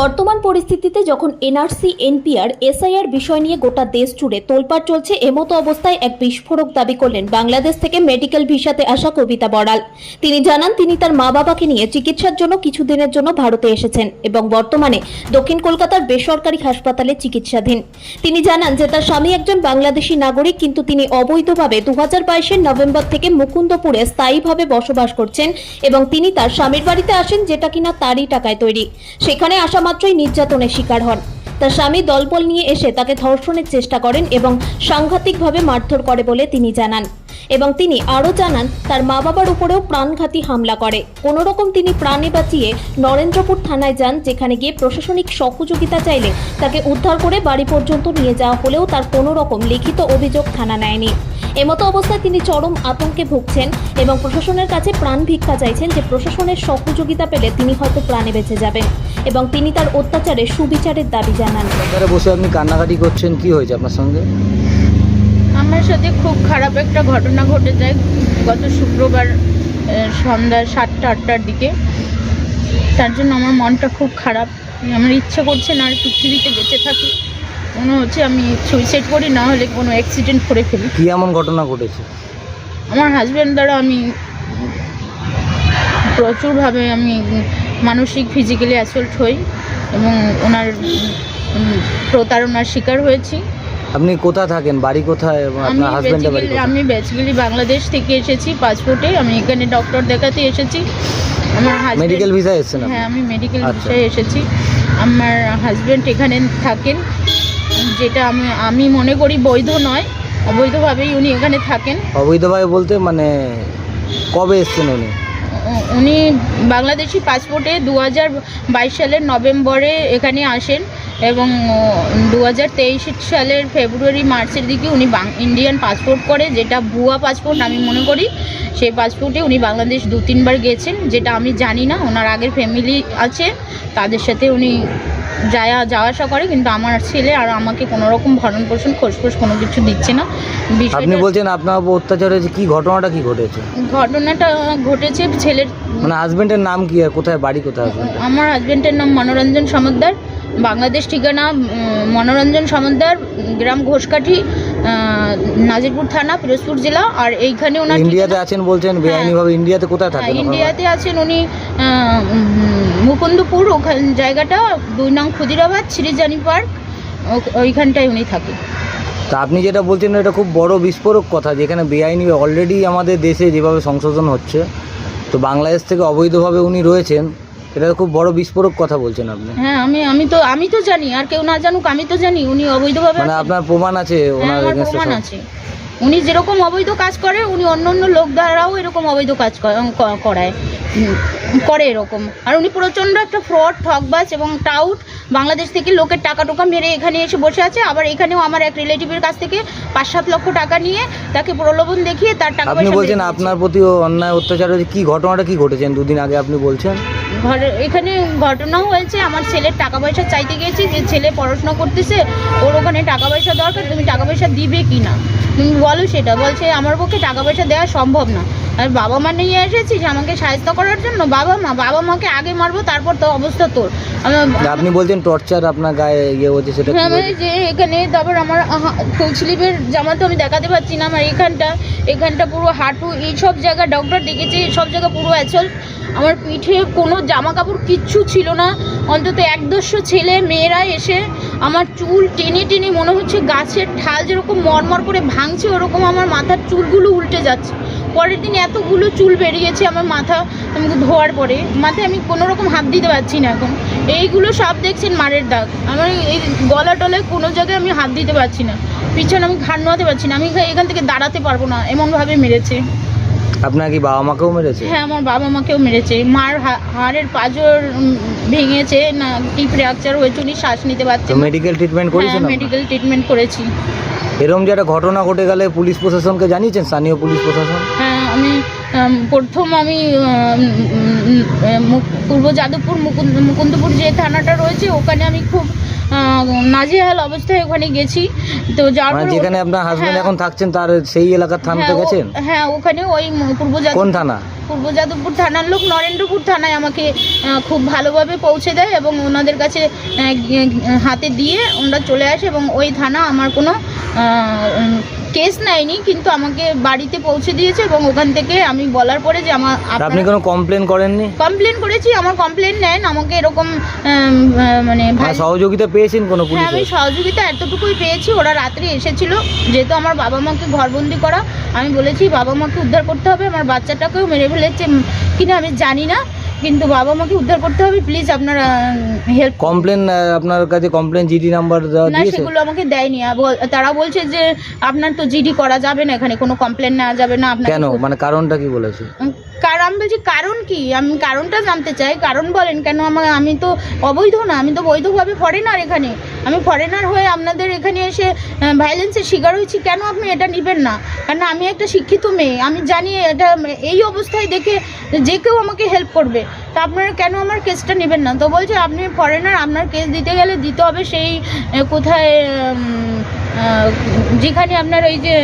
বর্তমান পরিস্থিতিতে যখন এনআরসি, এনপিআর, এসআইআর বিষয় নিয়ে গোটা দেশ জুড়ে তোলপাড় চলছে, এমতো অবস্থায় এক বিস্ফোরক দাবি করলেন বাংলাদেশ থেকে মেডিকেল ভিসাতে আসা কবিতা বড়াল। তিনি জানান, তিনি তার মা বাবাকে নিয়ে চিকিৎসার জন্য কিছুদিনের জন্য ভারতে এসেছেন এবং বর্তমানে দক্ষিণ কলকাতার বেসরকারি হাসপাতালে চিকিৎসাধীন। তিনি জানান যে, তার স্বামী একজন বাংলাদেশি নাগরিক, কিন্তু তিনি অবৈধভাবে দু হাজার নভেম্বর থেকে মুকুন্দপুরে স্থায়ীভাবে বসবাস করছেন এবং তিনি তার স্বামীর বাড়িতে আসেন, যেটা কিনা তারই টাকায় তৈরি। সেখানে আসা মাত্রই নির্যাতনের শিকার হন। তার স্বামী দলবল নিয়ে এসে তাকে ধর্ষণের চেষ্টা করেন এবং সাংঘাতিকভাবে মারধর করে বলে তিনি জানান। এবং তিনি আরও জানান, তার মা বাবার উপরেও প্রাণঘাতী হামলা করে। কোনো রকম তিনি প্রাণে বাঁচিয়ে নরেন্দ্রপুর থানায় যান, যেখানে গিয়ে প্রশাসনিক সহযোগিতা চাইলে তাকে উদ্ধার করে বাড়ি পর্যন্ত নিয়ে যাওয়া হলেও তার কোনো রকম লিখিত অভিযোগ থানা নেয়নি। এমতো অবস্থায় তিনি চরম আতঙ্কে ভুগছেন এবং প্রশাসনের কাছে প্রাণ ভিক্ষা চাইছেন যে প্রশাসনের সহযোগিতা পেলে তিনি হয়তো প্রাণে বেঁচে যাবেন। এবং তিনি তার অত্যাচারে সুবিচারের দাবি জানান। বসে আপনি কান্নাকাটি করছেন কি হয়েছে আপনার সঙ্গে? আমার সাথে খুব খারাপ একটা ঘটনা ঘটে যায় গত শুক্রবার সন্ধ্যা সাতটা আটটার দিকে। তার জন্য আমার মনটা খুব খারাপ। আমার ইচ্ছে করছে না আর পৃথিবীতে বেঁচে থাকি। মনে হচ্ছে আমি সুইসাইড করি না হলে কোনো অ্যাক্সিডেন্ট করে ফেলি। কি এমন ঘটনা ঘটেছে? আমার হাজব্যান্ড দ্বারা আমি প্রচুরভাবে আমি মানসিক ফিজিক্যালি অ্যাসল্ট হই এবং ওনার প্রতারণার শিকার হয়েছি। আপনি কোথা থাকেন? বাড়ি কোথায়? এবং আমি আপনার হাজবেন্ডের বাড়ি বেসিক্যালি কোথায়? আমি বেসিক্যালি বাংলাদেশ থেকে এসেছি পাসপোর্টে আমি এখানে ডক্টর দেখাতে এসেছি। আমার হাজবেন্ড মেডিকেল ভিসা এসেছেন হ্যাঁ আমি মেডিকেল আচ্ছা। বিষয়ে এসেছি। আমার হাজবেন্ড এখানে থাকেন। যেটা আমি আমি মনে করি বৈধ নয়। অবৈধভাবেই উনি এখানে থাকেন। অবৈধভাবে বলতে মানে কবে এসেছেন উনি? উনি বাংলাদেশি পাসপোর্টে দু হাজার বাইশ সালের নভেম্বরে এখানে আসেন এবং দু হাজার তেইশ সালের ফেব্রুয়ারি, মার্চের দিকে উনি ইন্ডিয়ান পাসপোর্ট করে, যেটা ভুয়া পাসপোর্ট আমি মনে করি। সেই পাসপোর্টে উনি বাংলাদেশ দু তিনবার গেছেন যেটা আমি জানি না। ওনার আগের ফ্যামিলি আছে তাদের সাথে উনি যাওয়া যাওয়া আসা করে কিন্তু আমার ছেলে আর আমাকে কোনো রকম ভরণ পোষণ খোঁজখোঁজ কোনো কিছু দিচ্ছে না। আপনি বলছেন আপনার উপর অত্যাচার হয়েছে কি ঘটনাটা কি ঘটেছে? ঘটনাটা ঘটেছে ছেলের মানে হাজবেন্ডের নাম কি আর কোথায় বাড়ি কোথায় আমার হাজবেন্ডের নাম মনোরঞ্জন সমদ্দার বাংলাদেশ ঠিকানা মনোরঞ্জন সমদ্দার গ্রাম ঘোষকাঠি নাজিরপুর থানা পিরোজপুর জেলা আর এইখানে ওনার ইন্ডিয়াতে আছেন বলছেন বেআইনিভাবে ইন্ডিয়াতে কোথায় হ্যাঁ, থাকেন ইন্ডিয়াতে আছেন উনি মুকুন্দপুর ওখান জায়গাটা দুই নং খুদিরাবাদ শ্রীজানি পার্ক ওইখানটায় উনি থাকেন। তা আপনি যেটা বলছেন এটা খুব বড় বিস্ফোরক কথা যেখানে বেআইনি অলরেডি আমাদের দেশে যেভাবে সংশোধন হচ্ছে তো বাংলাদেশ থেকে অবৈধভাবে উনি রয়েছেন এটা খুব বড় বিস্ফোরক কথা বলছেন আপনি। হ্যাঁ আমি আমি তো আমি তো জানি আর কেউ না জানুক আমি তো জানি উনি অবৈধভাবে মানে আপনার প্রমাণ আছে হ্যাঁ, ওনার আমার against এ প্রমাণ সব? আছে। উনি যেরকম অবৈধ কাজ করে উনি অন্য অন্য লোক দ্বারাও এরকম অবৈধ কাজ ক- ক- করায়। উম, করে এরকম। আর উনি প্রচণ্ড একটা ফ্রড ঠকবাজ এবং টাউট বাংলাদেশ থেকে লোকের টাকা টোকা মেরে এখানে এসে বসে আছে। আবার এখানেও আমার এক রিলেটিভের কাছ থেকে পাঁচ সাত লক্ষ টাকা নিয়ে তাকে প্রলোভন দেখিয়ে তার টাকা আপনি পয়সা বলছেন আপনার প্রতি অন্যায় অত্যাচার হয়েছে কি ঘটনাটা কি ঘটেছেন দুদিন আগে আপনি বলছেন। ঘরে এখানে ঘটনাও হয়েছে আমার ছেলের টাকা পয়সা চাইতে গেছি যে ছেলে পড়াশোনা করতেছে ওর ওখানে টাকা পয়সা দরকার তুমি টাকা পয়সা দিবে কি না? তুমি বলো সেটা বলছে আমার পক্ষে টাকা পয়সা দেওয়া সম্ভব না। আর বাবা মা নিয়ে এসেছিস আমাকে সাহায্য করার জন্য বাবা মা বাবা মাকে আগে মারবো তারপর তো অবস্থা তোর। আপনি বলছেন টর্চার আপনার গায়ে ইয়ে হচ্ছে সেটা হ্যাঁ যে এখানে তারপর আমার ফুল স্লিভের জামা তো আমি দেখাতে পারছি না আমার এখানটা এখানটা পুরো হাঁটু এই সব জায়গা ডক্টর দেখেছি সব জায়গা পুরো অ্যাচল আমার পিঠে কোনো জামা কাপড় কিচ্ছু ছিল না। অন্তত এক দশশো ছেলে মেয়েরা এসে আমার চুল টেনে টেনে মনে হচ্ছে গাছের ঠাল যেরকম মরমর করে ভাঙছে, ওরকম আমার মাথার চুলগুলো উল্টে যাচ্ছে। পরের দিন এতগুলো চুল বেরিয়েছে আমার মাথা ধোয়ার পরে। মাথায় আমি কোনো রকম হাত দিতে পারছি না এখন। এইগুলো সব দেখছেন মারের দাগ। আমার এই গলা টলায় কোনো জায়গায় আমি হাত দিতে পারছি না। পিছনে আমি ঘাড় নোয়াতে পারছি না। আমি এখান থেকে দাঁড়াতে পারব না। এমনভাবে মেরেছে। আপনার কি বাবা মাকেও মেরেছে? হ্যাঁ আমার বাবা মাকেও মেরেছে। মার হা- হাড়ের পাঁজর উম, ভেঙেছে না কি ফ্র্যাকচার হয়েছে উনি শ্বাস নিতে তো না। মেডিকেল ট্রিটমেন্ট করেছেন হ্যাঁ? মেডিকেল ট্রিটমেন্ট করেছি। এরকম যে একটা ঘটনা ঘটে গেলে পুলিশ প্রশাসনকে জানিয়েছেন স্থানীয় পুলিশ প্রশাসন? হ্যাঁ আমি উম, প্রথম আমি উম, উম, উম, পূর্ব যাদবপুর মুকুন্দ মুকুন্দপুর যে থানাটা রয়েছে ওখানে আমি খুব আহ, নাজেহাল অবস্থায় ওখানে গেছি। তো যাওয়ার মানে যেখানে আপনার হাজবেন্ড হ্যাঁ। এখন থাকছেন তার সেই এলাকার থানাতে হ্যাঁ, গেছেন হ্যাঁ ওখানে ওই পূর্ব যাদব কোন থানা পূর্ব যাদবপুর থানার লোক নরেন্দ্রপুর থানায় আমাকে খুব ভালোভাবে পৌঁছে দেয় এবং ওনাদের কাছে হাতে দিয়ে ওনারা চলে আসে এবং ওই থানা আমার কোনো কেস নেয়নি কিন্তু আমাকে বাড়িতে পৌঁছে দিয়েছে এবং ওখান থেকে আমি বলার পরে যে আমার আপনি কোনো কমপ্লেন করেননি? কমপ্লেন করেছি আমার কমপ্লেন নেন আমাকে এরকম মানে মানে সহযোগিতা পেয়েছেন কোনো হ্যাঁ আমি সহযোগিতা এতটুকুই পেয়েছি ওরা রাত্রে এসেছিল যেহেতু আমার বাবা মাকে ঘরবন্দি করা আমি বলেছি বাবা মাকে উদ্ধার করতে হবে আমার বাচ্চাটাকেও মেরে ফেলেছে কিনা আমি জানি না কিন্তু বাবা মাকে উদ্ধার করতে হবে প্লিজ আপনার হেল্প কমপ্লেন আপনার কাছে কমপ্লেন জিডি নাম্বার দেওয়া না দিয়েছে? সেগুলো আমাকে দেয়নি। আর বল- তারা বলছে যে আপনার তো জিডি করা যাবে না এখানে কোনো কমপ্লেন না যাবে না আপনার কেন? মানে কারণটা কি বলেছে? কারণ আমি বলছি, কারণ কি? আমি কারণটা জানতে চাই। কারণ বলেন কেন আমার, আমি তো অবৈধ না, আমি তো বৈধভাবে ফরেনার এখানে। আমি ফরেনার হয়ে আপনাদের এখানে এসে ভাইলেন্সের শিকার হয়েছি, কেন আপনি এটা নেবেন না? কারণ আমি একটা শিক্ষিত মেয়ে, আমি জানি এটা, এই অবস্থায় দেখে যে কেউ আমাকে হেল্প করবে। তা আপনারা কেন আমার কেসটা নেবেন না? তো বলছে, আপনি ফরেনার আপনার কেস দিতে গেলে দিতে হবে সেই কোথায় যেখানে আপনার ওই যে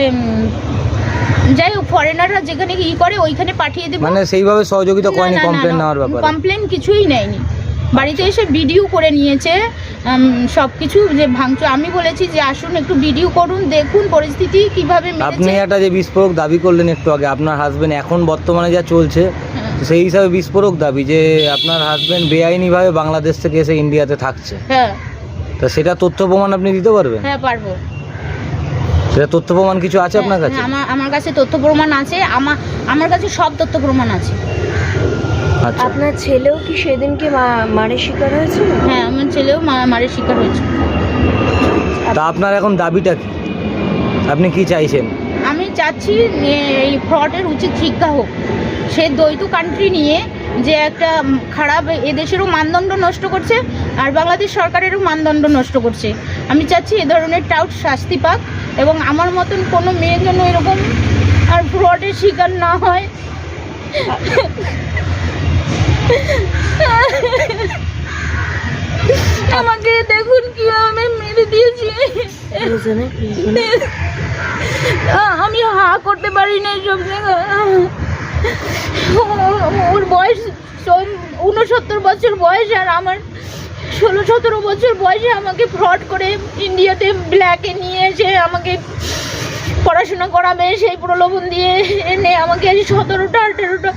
যাই হোক ফরেনাররা যেখানে ই করে ওইখানে পাঠিয়ে দেবো। মানে সেইভাবে সহযোগিতা করেনি কমপ্লেন নেওয়ার ব্যাপারে? কমপ্লেন কিছুই নেয়নি। বাড়িতে এসে ভিডিও করে নিয়েছে সব কিছু যে ভাঙচুর। আমি বলেছি যে আসুন একটু ভিডিও করুন দেখুন পরিস্থিতি কীভাবে আপনি একটা যে বিস্ফোরক দাবি করলেন একটু আগে আপনার হাজবেন্ড এখন বর্তমানে যা চলছে হ্যাঁ, সেই হিসাবে বিস্ফোরক দাবি যে আপনার হাজবেন্ড বেআইনিভাবে বাংলাদেশ থেকে এসে ইন্ডিয়াতে থাকছে। হ্যাঁ। তা সেটা তথ্য প্রমাণ আপনি দিতে পারবেন? হ্যাঁ পারব। সেটা তথ্য প্রমাণ কিছু আছে আপনার হ্যাঁ, কাছে আমার আমার কাছে তথ্য প্রমাণ আছে আমার আমার কাছে সব তথ্য প্রমাণ আছে। আচ্ছা। আপনার ছেলেও কি সেদিনকে মা- মারের শিকার হয়েছে? হ্যাঁ আমার ছেলেও মা- মারের শিকার হয়েছে। তা আপনার এখন দাবিটা কি? আপনি কি চাইছেন? আমি চাচ্ছি এই ফ্রডের উচিত শিক্ষা হোক। সে দ্বৈত কান্ট্রি নিয়ে যে একটা খারাপ এদেশেরও মানদণ্ড নষ্ট করছে আর বাংলাদেশ সরকারেরও মানদণ্ড নষ্ট করছে। আমি চাচ্ছি এ ধরনের টাউট শাস্তি পাক। এবং আমার মতন কোনো মেয়ে যেন এরকম আর ফ্রডের শিকার না হয়। আমাকে দেখুন কীভাবে মেরে দিয়েছে। আমি হা করতে পারি না সব জায়গায় ওর বয়স উনসত্তর বছর বয়স আর আমার ষোলো সতেরো বছর বয়সে আমাকে ফ্রড করে ইন্ডিয়াতে ব্ল্যাকে নিয়ে এসে আমাকে পড়াশোনা করাবে সেই প্রলোভন দিয়ে এনে আমাকে সতেরোটা আঠেরোটা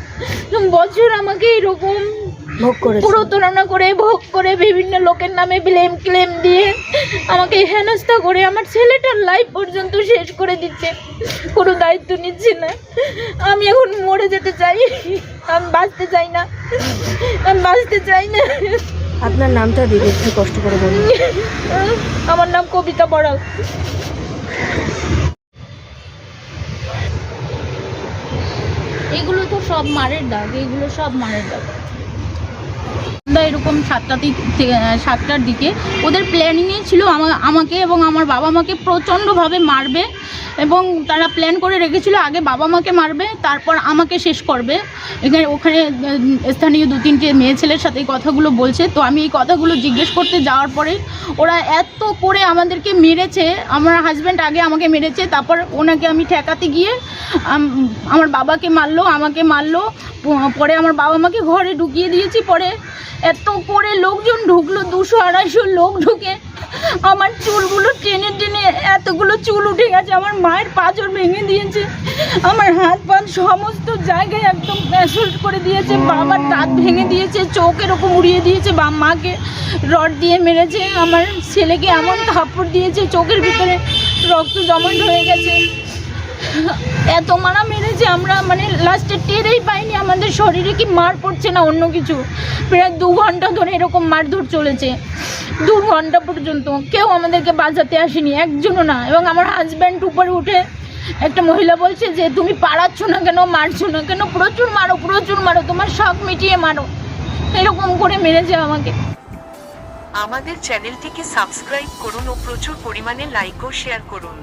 বছর আমাকে এরকম ভোগ প্রতারণা করে ভোগ করে বিভিন্ন লোকের নামে ব্লেম ক্লেম দিয়ে আমাকে হেনস্থা করে আমার ছেলেটার লাইফ পর্যন্ত শেষ করে দিচ্ছে। কোনো দায়িত্ব নিচ্ছে না। আমি এখন মরে যেতে চাই। আমি বাঁচতে চাই না। আমি বাঁচতে চাই না। আপনার নামটা দিদি একটু কষ্ট করে বলুন। আমার নাম কবিতা বড়াল। এগুলো তো সব মারের দাগ, এগুলো সব মারের দাগ। এরকম সাতটা সাতটার দিকে, ওদের প্ল্যানিংয়ে ছিল আমা- আমাকে এবং আমার বাবা মাকে প্রচণ্ডভাবে মারবে। এবং তারা প্ল্যান করে রেখেছিল, আগে বাবা মাকে মারবে, তারপর আমাকে শেষ করবে। এখানে, ওখানে স্থানীয় দু তিনটে মেয়ে ছেলের সাথে কথাগুলো বলছে। তো আমি এই কথাগুলো জিজ্ঞেস করতে যাওয়ার পরে ওরা এত করে আমাদেরকে মেরেছে, আমার হাজব্যান্ড আগে আমাকে মেরেছে, তারপর ওনাকে আমি ঠেকাতে গিয়ে আমার বাবাকে মারলো, আমাকে মারলো পরে আমার বাবা মাকে ঘরে ঢুকিয়ে দিয়েছি, পরে এত করে লোকজন ঢুকলো, দুশো আড়াইশো লোক ঢুকে। আমার চুলগুলো টেনে টেনে এতগুলো চুল উঠে গেছে, আমার মায়ের পাঁচর ভেঙে দিয়েছে, আমার হাত পা সমস্ত জায়গায় একদম অ্যাসল্ট করে দিয়েছে, বাবার দাঁত ভেঙে দিয়েছে চোখ এরকম উড়িয়ে দিয়েছে, বা মাকে রড দিয়ে মেরেছে, আমার ছেলেকে এমন থাপ্পড় দিয়েছে, চোখের ভিতরে রক্ত জমাট হয়ে গেছে। এত মারা মেরেছে আমরা মানে লাস্টে টেরেই পাইনি, আমাদের শরীরে কি মার পড়ছে না অন্য কিছু? প্রায় দু ঘণ্টা ধরে এরকম মারধর চলেছে। দু ঘণ্টা পর্যন্ত। কেউ আমাদেরকে বাঁচাতে আসেনি, একজনও না। এবং আমার হাজব্যান্ড উপরে উঠে একটা মহিলা বলছে যে, তুমি পাড়াচ্ছ না কেন? মারছো না কেন? প্রচুর মারো প্রচুর মারো। তোমার শখ মিটিয়ে মারো। এরকম করে মেরেছে আমাকে। আমাদের চ্যানেলটিকে সাবস্ক্রাইব করুন ও প্রচুর পরিমাণে লাইক ও শেয়ার করুন।